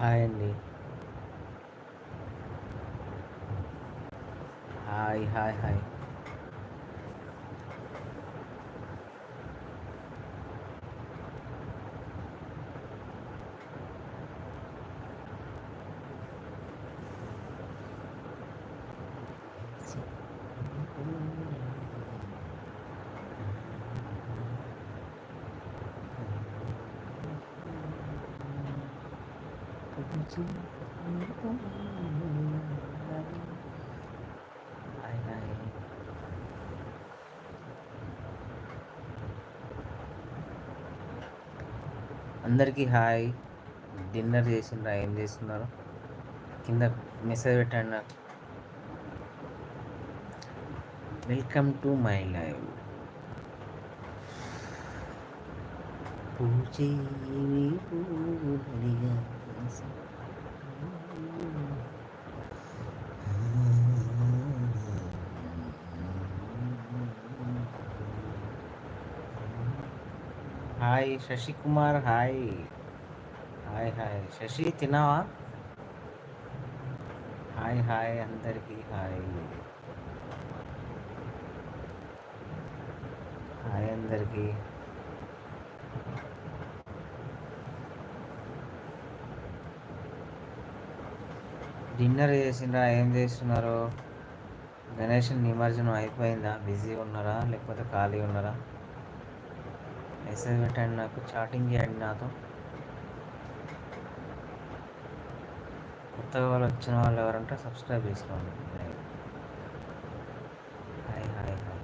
Hi అండి hi hi hi. అందరికీ hi. Dinner చేసిండ్రా ఏం చేస్తున్నారు? కింద మెసేజ్ పెట్టండి నాకు. Welcome to my live. Pooja hi Sasikumar hi hi hi Sasi తిన్నావా? హాయ్ హాయ్ అందరికీ హాయ్ హాయ్ అందరికీ. డిన్నర్ చేసిండ్రా ఏం చేస్తున్నారు? గణేష్ నిమజ్జనం అయిపోయిందా? బిజీ ఉన్నారా? లేకపోతే ఖాళీ ఉన్నారా? మెసేజ్ పెట్టండి నాకు చాటింగ్ చేయండి నాతో. కొత్తగా వాళ్ళు వచ్చిన వాళ్ళు ఎవరంటే సబ్స్క్రైబ్ చేసుకోండి హాయ్ హాయ్ హాయ్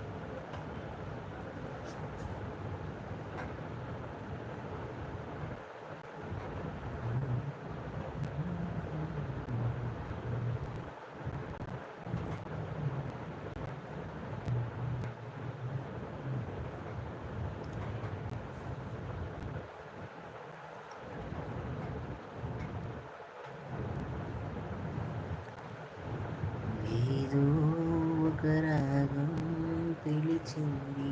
ఏదో ఒక రాగం పిలిచింది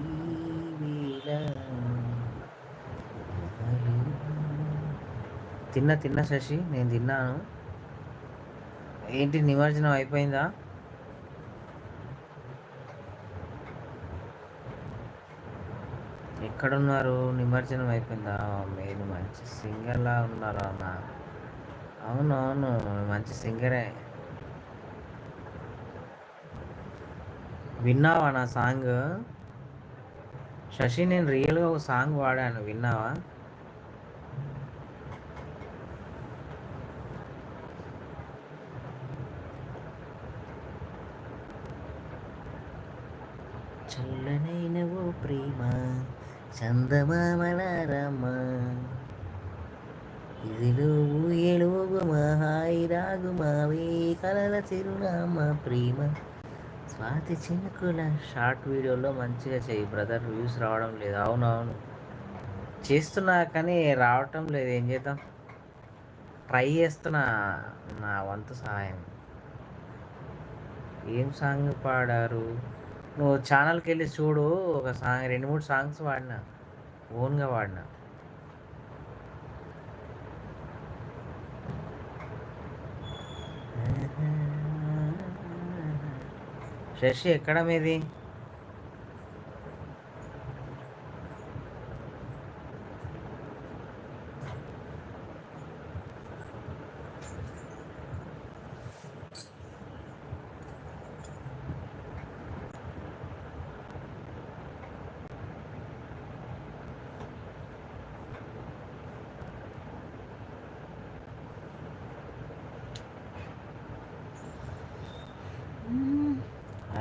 వేళ నాలో. తిన్నా తిన్నా శశి నేను తిన్నాను. ఏంటి నిమజ్జనం అయిపోయిందా? ఎక్కడున్నారు? నిమజ్జనం అయిపోయిందా? మీరు మంచి సింగర్లా ఉన్నారా అన్న? అవునవును మంచి సింగరే. విన్నావా నా సాంగ్? శశి నేను రియల్గా ఒక సాంగ్ వాడాను విన్నావా చల్లనైన ఓ ప్రేమ చందమామల రమ్మ ఇదిలో ఊయలోగుమా హాయి రాగుమావే కలల చిరునామా ప్రేమ. స్వాతి చినుకుల షార్ట్ వీడియోలో మంచిగా చెయ్యి బ్రదర్ వ్యూస్ రావడం లేదు. అవునవును. చేస్తున్నా కానీ రావటం లేదు. ఏం చేద్దాం? ట్రై చేస్తున్నా నా వంతు సహాయం. ఏం సాంగ్ పాడారు? నువ్వు ఛానల్కి వెళ్ళి చూడు ఒక సాంగ్ రెండు మూడు సాంగ్స్ వాడినా. ఓన్గా వాడినా. శశి ఎక్కడ మీది?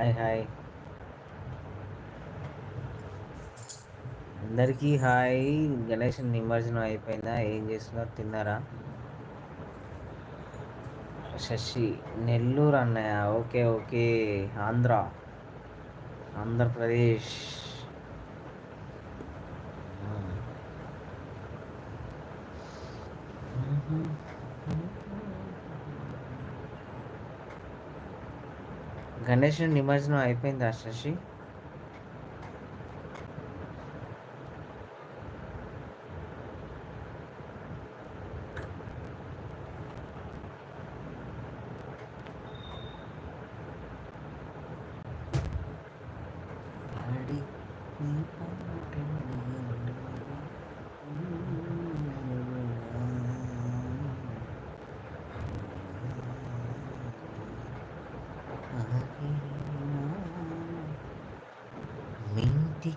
Hi hi. అందరికీ హాయ్. గణేష్ నిమజ్జనం అయిపోయిందా? ఏం చేస్తున్నారు? తిన్నారా? శశి నెల్లూరు అన్నయ్య. Okay okay. ఆంధ్ర. ఆంధ్రప్రదేశ్. గణేష్ నిమజ్జనం అయిపోయిందా శశి.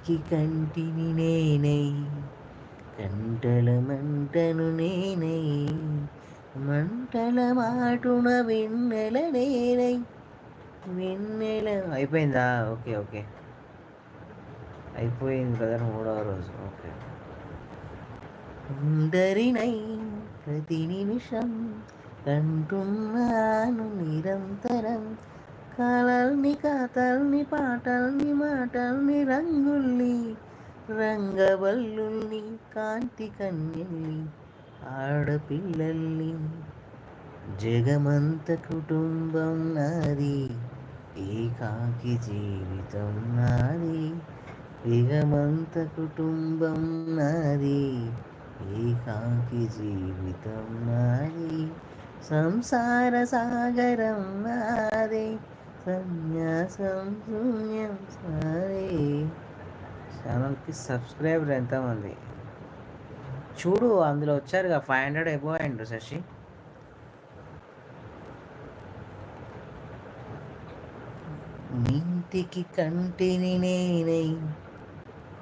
కంటికి కంటిని నేనై కంటల మంటను నేనై మంటల మాటున వెన్నెల నేనై. వెన్నెల అయిపోయిందా? Okay okay. అయిపోయింది కదా మూడవ రోజు. ఓకే. అందరినై ప్రతి నిమిషం కంటున్నాను నిరంతరం. కలల్ని కథల్ని పాటల్ని మాటల్ని రంగుల్ని రంగవల్లుల్ని కాంతి కన్యల్ని ఆడపిల్లల్ని జగమంత కుటుంబం నాది ఏకాకి జీవితం నాది జగమంత కుటుంబం నాది ఏకాకి జీవితం నాది సంసార సాగరం నాదే. సన్యాసం శూన్యం సారీ ఛానల్కి సబ్స్క్రైబర్ ఎంతమంది? చూడు అందులో వచ్చారుగా ఫైవ్ హండ్రెడ్ ఎబో అయ్యండు శశి. ఇంటికి కంటిని నేనై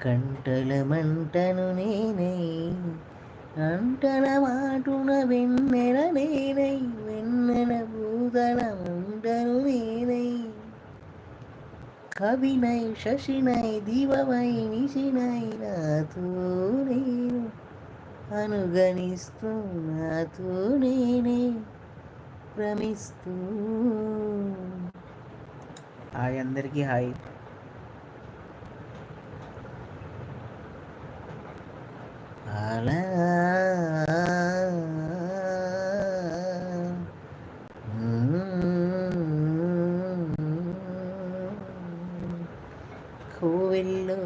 కంటల మంటను నేనై అంటల మాటున వెన్నెల నేనై వెన్నెల భూతల మంటను నేనై కవినై శశినై దివమై నిశినై నాతో నేను అనుగణిస్తూ నాతో నేనే భ్రమిస్తూ. హాయ్ అందరికీ హాయ్. అలా కోవెల్లో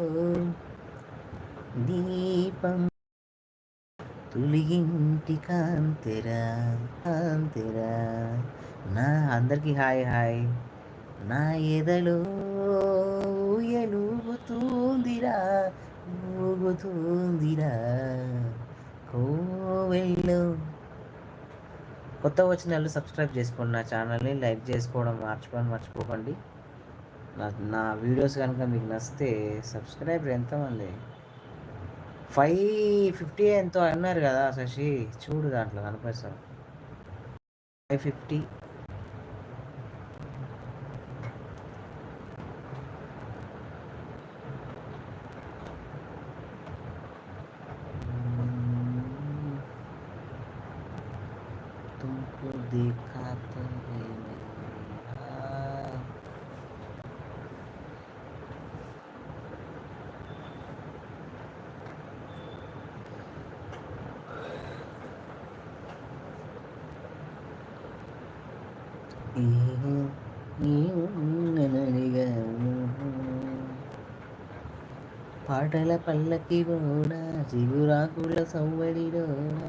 దీపం తులిగింటి కాంతిరా కాంతిరా. నా అందరికీ హాయ్ హాయ్. నా ఎదలో ఊయలూగుతుందిరా ఊగుతుందిరా. కోవెల్లో కొత్త వచ్చిన వాళ్ళు సబ్స్క్రైబ్ చేసుకోండి. నా ఛానల్ని లైక్ చేసుకోవడం మర్చిపోండి మర్చిపోకండి. నా నా వీడియోస్ కనుక మీకు నచ్చితే సబ్స్క్రైబర్ ఎంతమంది? ఫైవ్ ఫిఫ్టీ ఎంతో అన్నారు కదా శశి. చూడు దాంట్లో కనిపిస్తాను ఫైవ్ ఫిఫ్టీ. పాటల పల్లకి బోడ చిగురాకుల సవ్వడిలోన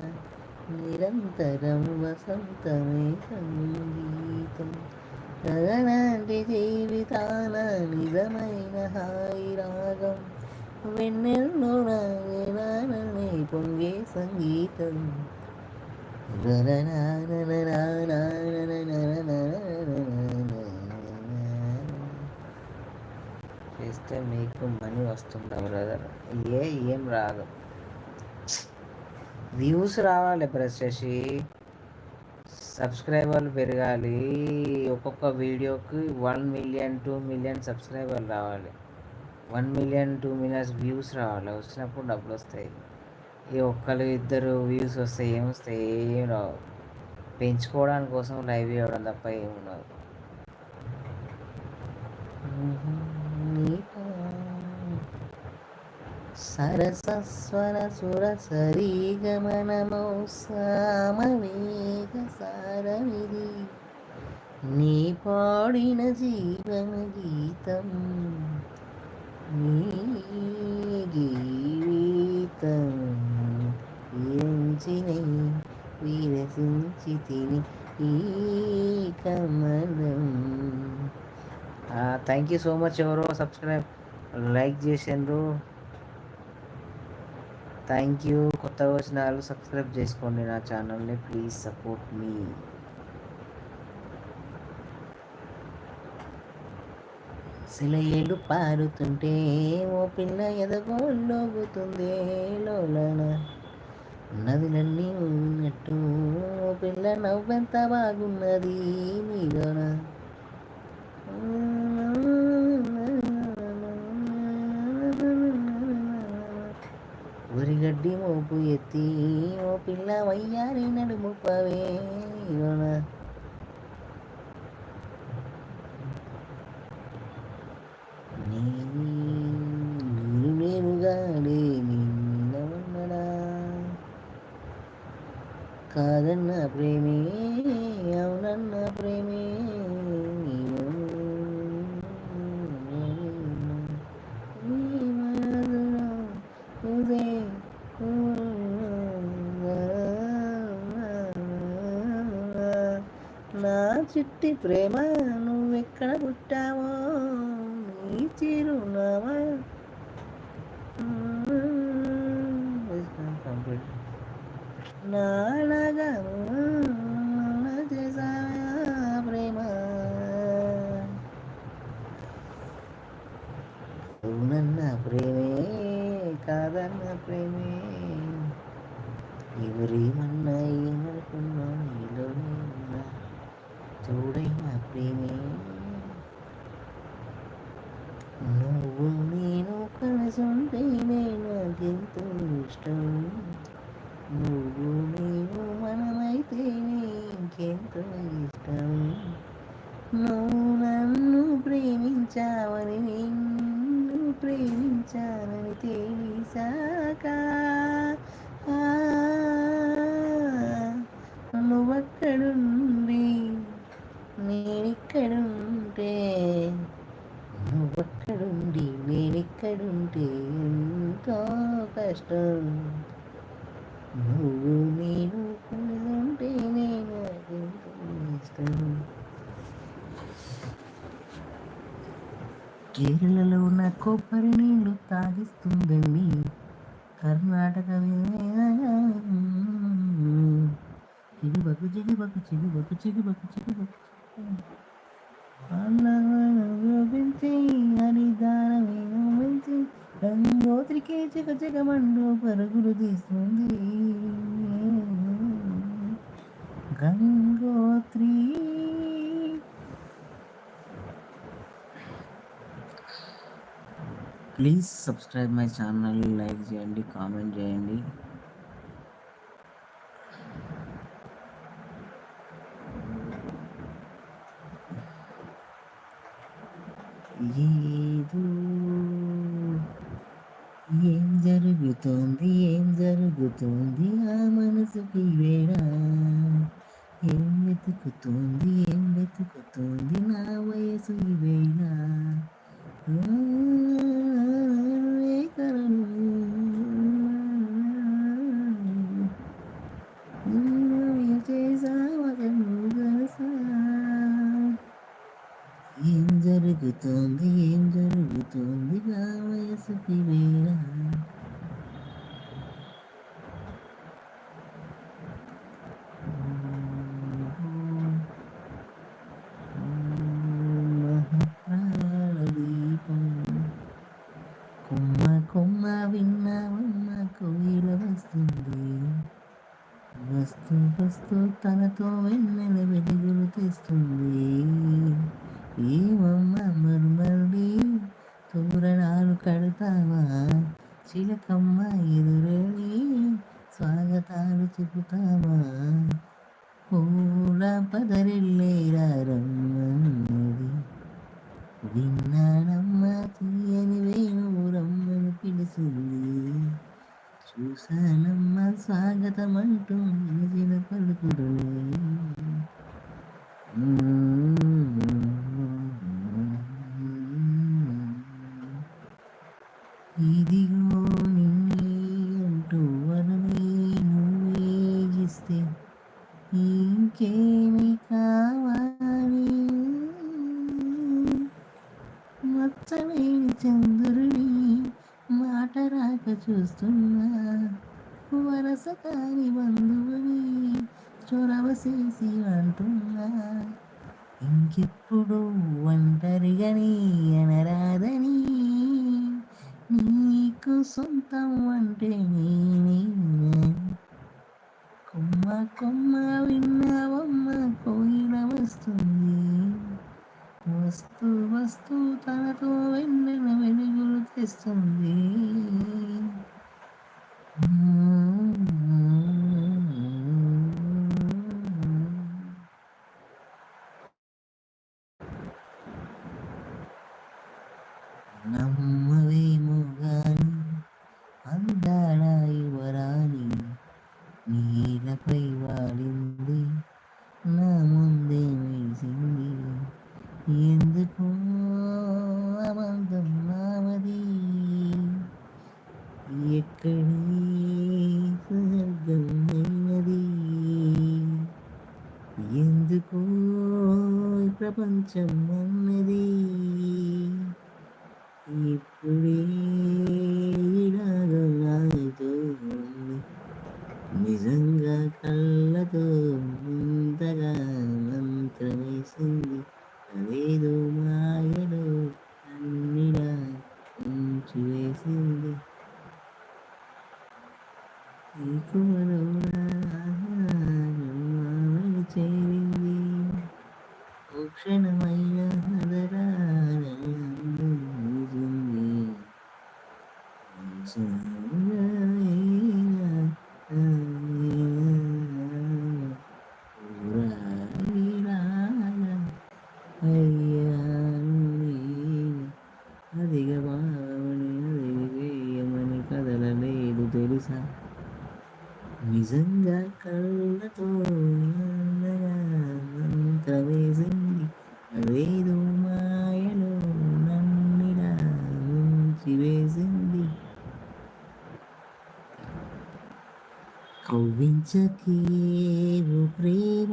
నిరంతరం వసంతమే సంగీతం గగనాంటి జీవితాన నిజమైన హాయి రాగం వెన్నెల్లో నాగనాననే పొంగే సంగీతం చేస్తే మీకు మనీ వస్తుందా బ్రదర్ ఏ ఏం రాదు. వ్యూస్ రావాలి ప్రెస్ చేసి సబ్స్క్రైబర్లు పెరగాలి. ఒక్కొక్క వీడియోకి వన్ మిలియన్ టూ మిలియన్ సబ్స్క్రైబర్లు రావాలి. One million two millions views రావాలి. వచ్చినప్పుడు డబ్బులు వస్తాయి. ఈ ఒక్కరు ఇద్దరు వ్యూస్ వస్తాయి? ఏమొస్తాయి ఏం రావు. పెంచుకోవడానికి కోసం లైవ్ చేయడం తప్ప ఏముండదు సరసస్వర సుర సరీ సామవేగ సారమిది నీ పాడిన జీవన గీతం నీ గీతం ఎంచినై విరసించి తిని ఈ కమలం. థ్యాంక్ యూ సో మచ్ ఎవరో సబ్స్క్రైబ్ లైక్ చేసిండ్రు. థ్యాంక్ యూ కొత్తగా వచ్చిన వాళ్ళు సబ్స్క్రైబ్ చేసుకోండి నా ఛానల్ని ప్లీజ్ సపోర్ట్ మీ సిలయేలు పారుతుంటే ఓ పిల్ల ఎదగోళ్ళోగుతుందే లోలన. నదులన్నీ ఉన్నట్టు ఓ పిల్ల నవ్వెంత బాగున్నది నీలోన. ஒரு கட்டி மோப்பு எத்தி மோப்பில்ல வையாரி நடுமுப்பவே நீருகாடே நின்னவண்ணடா காதன்ன பிரேமே அவனன்ன பிரேமே. చిట్టి ప్రేమ నువ్వెక్కడ పుట్టావో? నీ చిరునామా. నాడగా చేసావా ప్రేమ? అవునన్న ప్రేమే కాదన్న ప్రేమే. ఎవరేమన్నా ఏమనుకున్నాను తోడైన ప్రేమే. నువ్వు నేను కలిసుంటేనే నాకెంతో ఇష్టం. నువ్వు నేను మనమైతేనే ఇంకెంతో ఇష్టం. నువ్వు నన్ను ప్రేమించావని నిన్ను ప్రేమించానని తెలిసాక నువ్వక్కడున్న నేనిక్కడుంటే నువ్వక్కడుండి? నేనిక్కడుంటే ఎంతో కష్టం. నువ్వు నేను ఉంటే నేను ఇష్టం. కేరళలో ఉన్న కొబ్బరి నీళ్ళు తాగిస్తుందండి. కర్ణాటక చిగుబకు చిగుబకు చిగుబకు చిగుబకు చిగుబకు అల్లవించి హరిదారమేమించి గంగోత్రికి చిక చిక మండు పరుగులు తీస్తుంది Gangotri please subscribe my channel like చేయండి కామెంట్ చేయండి ఏదో ఏం జరుగుతోంది ఏం జరుగుతోంది? ఆ మనసుకి వేళ ఏం వెతుకుతోంది ఏం వెతుకుతుంది? నా వయసు ఇవేనా? ఏం జరుగుతుంది ఏం జరుగుతుంది? నా వయసుకి వేరా దీపం కొమ్మ కొమ్మ విన్నావమ్మ కోయిల వస్తుంది తనతో తనతో వెన్నెల వెలుగులు తెస్తుంది? ఏమమ్మ మరుమరుడి తోరణాలు కడతావా? చిలకమ్మ ఎదురని స్వాగతాలు చెబుతావా? అంటూ నిలిచిన పలుకుడులే చేసి అంటున్నా ఇంకెప్పుడు ఒంటరిగని అనరాదని. నీకు సొంతం అంటే నేనే. కొమ్మ కొమ్మ విన్నావమ్మ కోయిల వస్తుంది. వస్తూ వస్తూ తనతో వెన్నెల వెలుగులు తెస్తుంది. నిజంగా కళ్ళతో ఇంతగా మంత్రమేసింది. అదేదో మాయలో అన్నిలా ఉంచి వేసింది ఈ మనం కవ్వించకేవు ప్రేమ.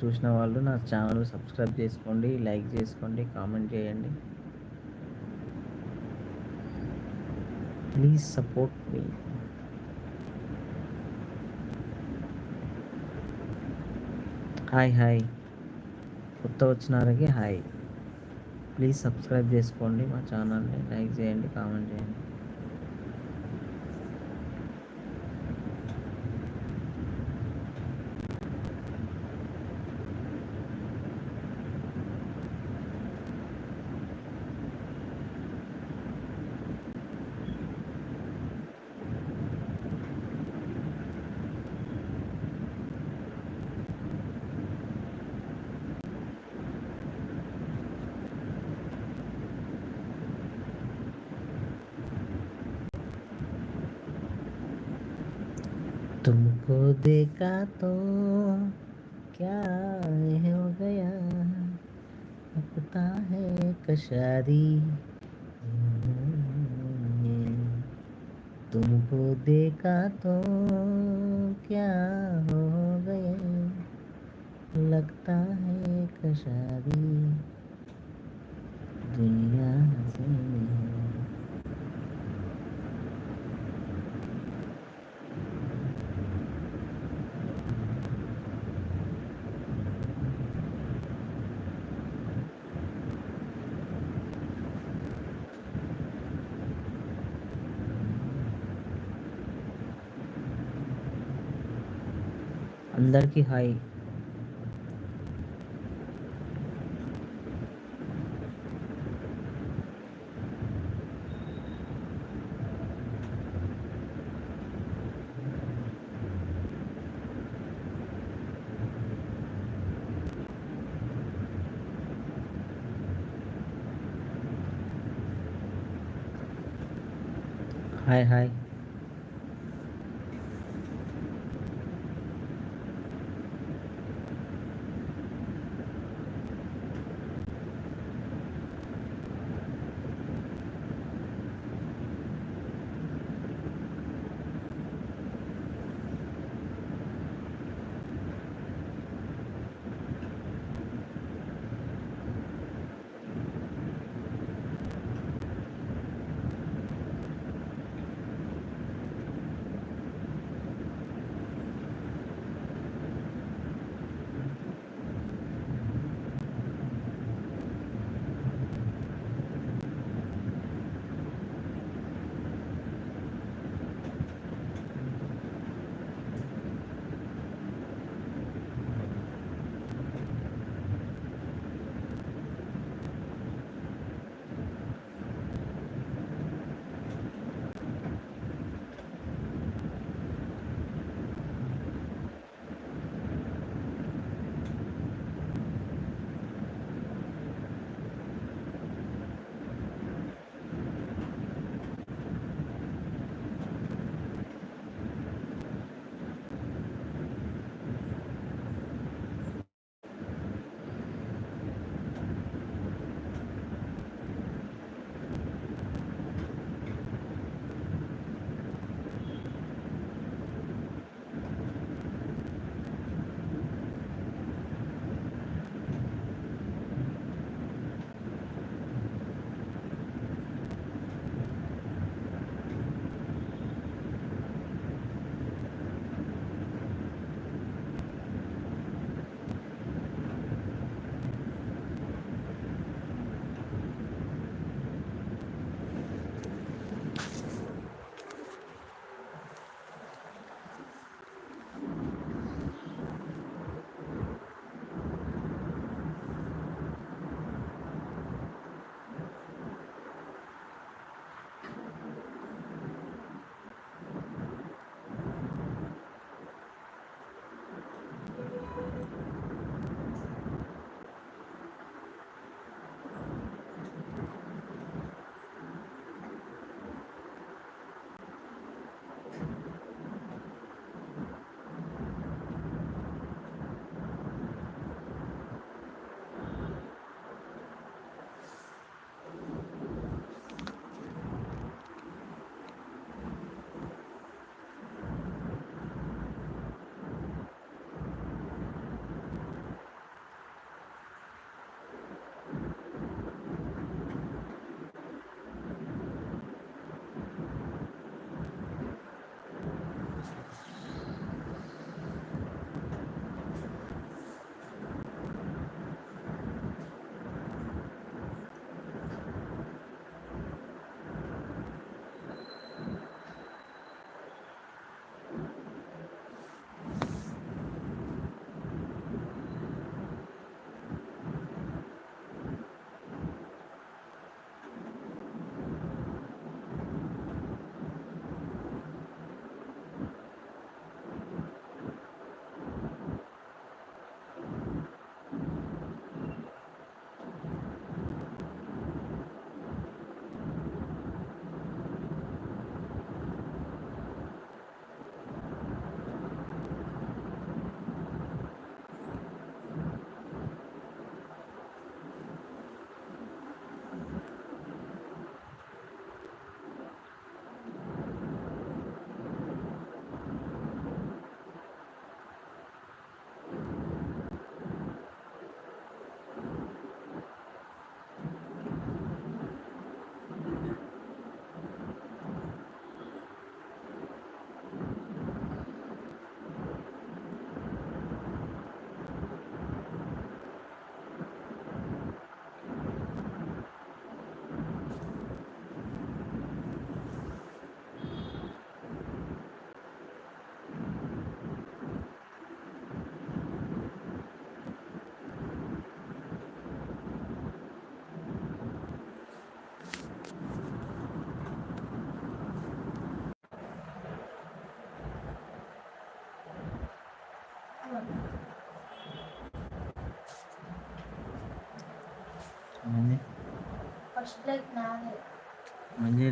చూసిన వాళ్ళు నా ఛానల్ సబ్స్క్రైబ్ చేసుకోండి లైక్ చేసుకోండి కామెంట్ చేయండి. ప్లీజ్ సపోర్ట్ మీ హాయ్ హాయ్ కొత్త వచ్చినారకి హాయ్ ప్లీజ్ సబ్స్క్రైబ్ చేసుకోండి మా ఛానల్ని లైక్ చేయండి కామెంట్ చేయండి. लगता है कशारी। तुमको देखा तो क्या हो गए लगता है कशारी। दुनिया से అందరికీ హాయ్ హాయ్ హాయ్ మంది